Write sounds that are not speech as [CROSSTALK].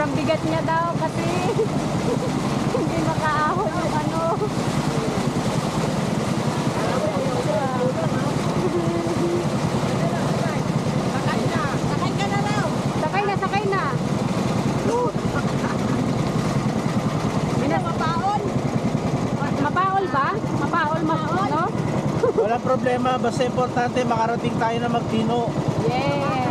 Ang bigat niya daw kasi [LAUGHS] hindi makaahon yung ano. Sakay na. Sakay ka na raw. Sakay na, sakay na. Minas, Mapaon. mapaol ba? Mapaol, mapaol, no? Walang problema, basta importante makarating tayo na magtino. Yes.